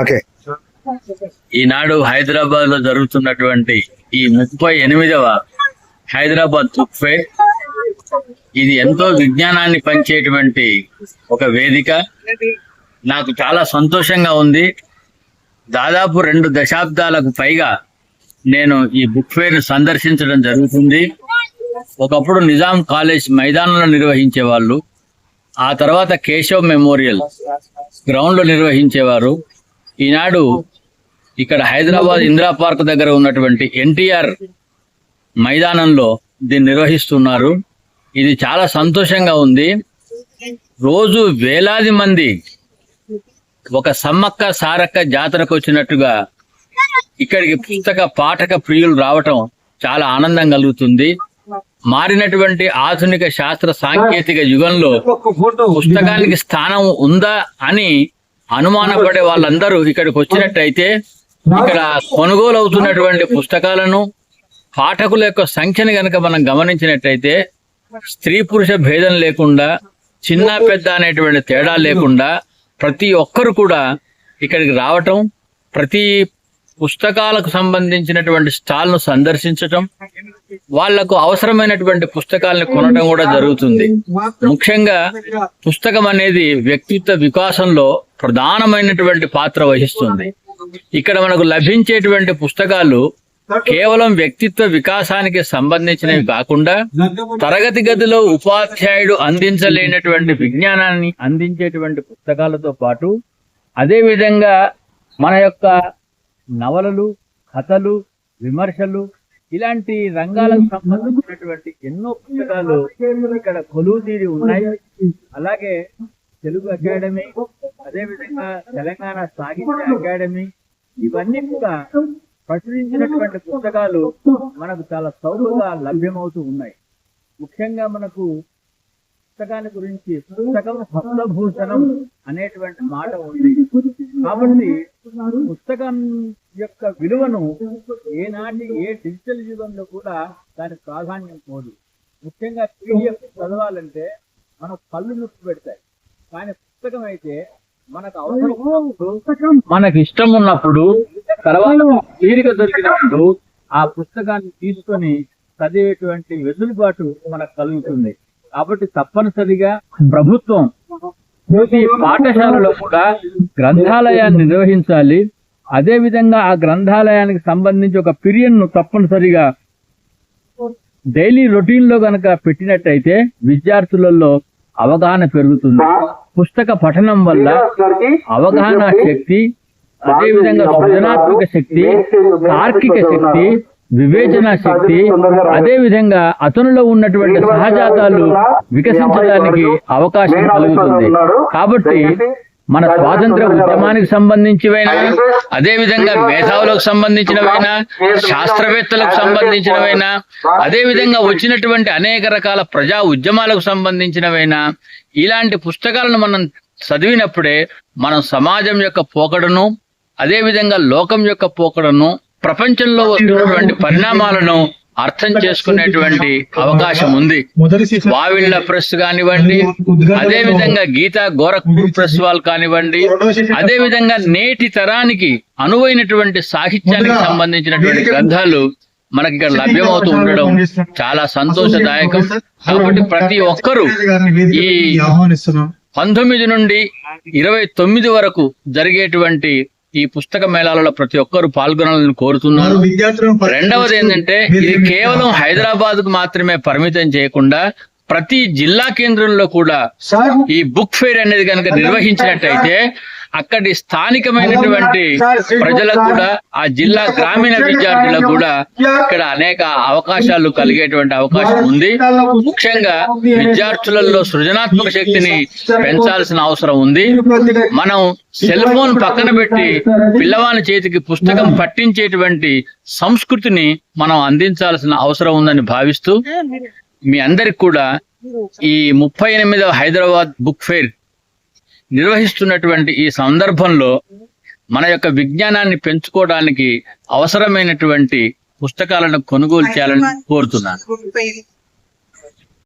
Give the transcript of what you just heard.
Okay ఈనాడు హైదరాబాద్లో జరుగుతున్నటువంటి ఈ ముప్పై ఎనిమిదవ హైదరాబాద్ బుక్ ఇది ఎంతో విజ్ఞానాన్ని పంచేటువంటి ఒక వేదిక. నాకు చాలా సంతోషంగా ఉంది. దాదాపు రెండు దశాబ్దాలకు పైగా నేను ఈ బుక్ ఫేర్ను సందర్శించడం జరుగుతుంది. ఒకప్పుడు నిజాం కాలేజ్ మైదానంలో నిర్వహించే వాళ్ళు ఆ తర్వాత కేశవ్ మెమోరియల్ గ్రౌండ్లో నిర్వహించేవారు. ఈనాడు ఇక్కడ హైదరాబాద్ ఇందిరా పార్క్ దగ్గర ఉన్నటువంటి ఎన్టీఆర్ మైదానంలో దీన్ని నిర్వహిస్తున్నారు. ఇది చాలా సంతోషంగా ఉంది. రోజు వేలాది మంది ఒక సమ్మక్క సారక్క జాతరకు వచ్చినట్టుగా ఇక్కడికి పుస్తక పాఠక ప్రియులు రావటం చాలా ఆనందం కలుగుతుంది. మారినటువంటి ఆధునిక శాస్త్ర సాంకేతిక యుగంలో పుస్తకానికి స్థానం ఉందా అని అనుమానపడే వాళ్ళందరూ ఇక్కడికి వచ్చినట్టయితే ఇక్కడ కొనుగోలు అవుతున్నటువంటి పుస్తకాలను పాఠకుల యొక్క సంఖ్యను గనక మనం గమనించినట్టయితే స్త్రీ పురుష భేదం లేకుండా చిన్న పెద్ద అనేటువంటి తేడా లేకుండా ప్రతి ఒక్కరు కూడా ఇక్కడికి రావటం ప్రతి పుస్తకాలకు సంబంధించినటువంటి స్టాల్ను సందర్శించటం వాళ్ళకు అవసరమైనటువంటి పుస్తకాలను కొనడం కూడా జరుగుతుంది. ముఖ్యంగా పుస్తకం అనేది వ్యక్తిత్వ వికాసంలో ప్రధానమైనటువంటి పాత్ర వహిస్తుంది. ఇక్కడ మనకు లభించేటువంటి పుస్తకాలు కేవలం వ్యక్తిత్వ వికాసానికి సంబంధించినవి కాకుండా తరగతి గదిలో ఉపాధ్యాయుడు అందించలేనటువంటి విజ్ఞానాన్ని అందించేటువంటి పుస్తకాలతో పాటు అదే విధంగా మన యొక్క నవలలు కథలు విమర్శలు ఇలాంటి రంగాలకు సంబంధించినటువంటి ఎన్నో పుస్తకాలు ఇక్కడ కొలువు తీరి ఉన్నాయి. అలాగే తెలుగు అకాడమీ అదే విధంగా తెలంగాణ సాహిత్య అకాడమీ ఇవన్నీ కూడా ప్రచురించినటువంటి పుస్తకాలు మనకు చాలా చౌకగా లభ్యమవుతూ ఉన్నాయి. ముఖ్యంగా మనకు పుస్తకాన్ని గురించి పుస్తకం హస్తభూషణం అనేటువంటి మాట ఉంది. కాబట్టి పుస్తకం యొక్క విలువను ఏనాటి ఏ డిజిటల్ యుగంలో కూడా దాని ప్రాధాన్యం పోదు. ముఖ్యంగా పీడిఎఫ్ చదవాలంటే మన కళ్ళు నొప్పి పెడతాయి కానీ పుస్తకం అయితే మనకు ఇష్టం ఉన్నప్పుడు తర్వాత తీరిక దొరికినప్పుడు ఆ పుస్తకాన్ని తీసుకొని చదివేటువంటి వెసులుబాటు మనకు కలుగుతుంది. కాబట్టి తప్పనిసరిగా ప్రభుత్వం ప్రతి పాఠశాలలో కూడా గ్రంథాలయాన్ని నిర్వహించాలి. అదే విధంగా ఆ గ్రంథాలయానికి సంబంధించి ఒక పీరియడ్ను తప్పనిసరిగా డైలీ రొటీన్లో గనక పెట్టినట్టయితే విద్యార్థులలో అవగాహన పెరుగుతుంది. పుస్తక పఠనం వల్ల అవగాహన శక్తి అదే విధంగా సృజనాత్మక శక్తి తార్కిక శక్తి వివేచన శక్తి అదే విధంగా అతనిలో ఉన్నటువంటి సహజాతాలు వికసించడానికి అవకాశం కలుగుతుంది. కాబట్టి మన స్వాతంత్ర ఉద్యమానికి సంబంధించివైనా అదే విధంగా మేధావులకు సంబంధించినవైనా శాస్త్రవేత్తలకు సంబంధించినవైనా అదే విధంగా వచ్చినటువంటి అనేక రకాల ప్రజా ఉద్యమాలకు సంబంధించినవైనా ఇలాంటి పుస్తకాలను మనం చదివినప్పుడే మనం సమాజం యొక్క పోకడను అదే విధంగా లోకం యొక్క పోకడను ప్రపంచంలో వస్తున్నటువంటి పరిణామాలను అర్థం చేసుకునేటువంటి అవకాశం ఉంది. వావిళ్ళ ప్రెస్ కానివ్వండి అదే విధంగా గీతా గోరఖ్పూర్ ప్రెస్ వాళ్ళు కానివ్వండి అదే విధంగా నేటి తరానికి అనువైనటువంటి సాహిత్యానికి సంబంధించినటువంటి గ్రంథాలు మనకి ఇక్కడ లభ్యమవుతూ ఉండడం చాలా సంతోషదాయకం. కాబట్టి ప్రతి ఒక్కరూ ఈ పంతొమ్మిది నుండి ఇరవై తొమ్మిది వరకు జరిగేటువంటి ఈ పుస్తక మేళాలలో ప్రతి ఒక్కరూ పాల్గొనాలని కోరుతున్నారు. రెండవది ఏంటంటే ఇది కేవలం హైదరాబాద్కు మాత్రమే పరిమితం చేయకుండా ప్రతి జిల్లా కేంద్రంలో కూడా ఈ బుక్ ఫేర్ అనేది కనుక నిర్వహించినట్టయితే అక్కడి స్థానికమైనటువంటి ప్రజలకు కూడా ఆ జిల్లా గ్రామీణ విద్యార్థులకు కూడా ఇక్కడ అనేక అవకాశాలు కలిగేటువంటి అవకాశం ఉంది. ముఖ్యంగా విద్యార్థులలో సృజనాత్మక శక్తిని పెంచాల్సిన అవసరం ఉంది. మనం సెల్ ఫోన్ పక్కన పెట్టి పిల్లవాని చేతికి పుస్తకం పట్టించేటువంటి సంస్కృతిని మనం అందించాల్సిన అవసరం ఉందని భావిస్తూ మీ అందరికి కూడా ఈ ముప్పై ఎనిమిదవ హైదరాబాద్ బుక్ ఫేర్ నిర్వహిస్తున్నటువంటి ఈ సందర్భంలో మన యొక్క విజ్ఞానాన్ని పెంచుకోవడానికి అవసరమైనటువంటి పుస్తకాలను కొనుగోలు చేయాలని కోరుతున్నాను.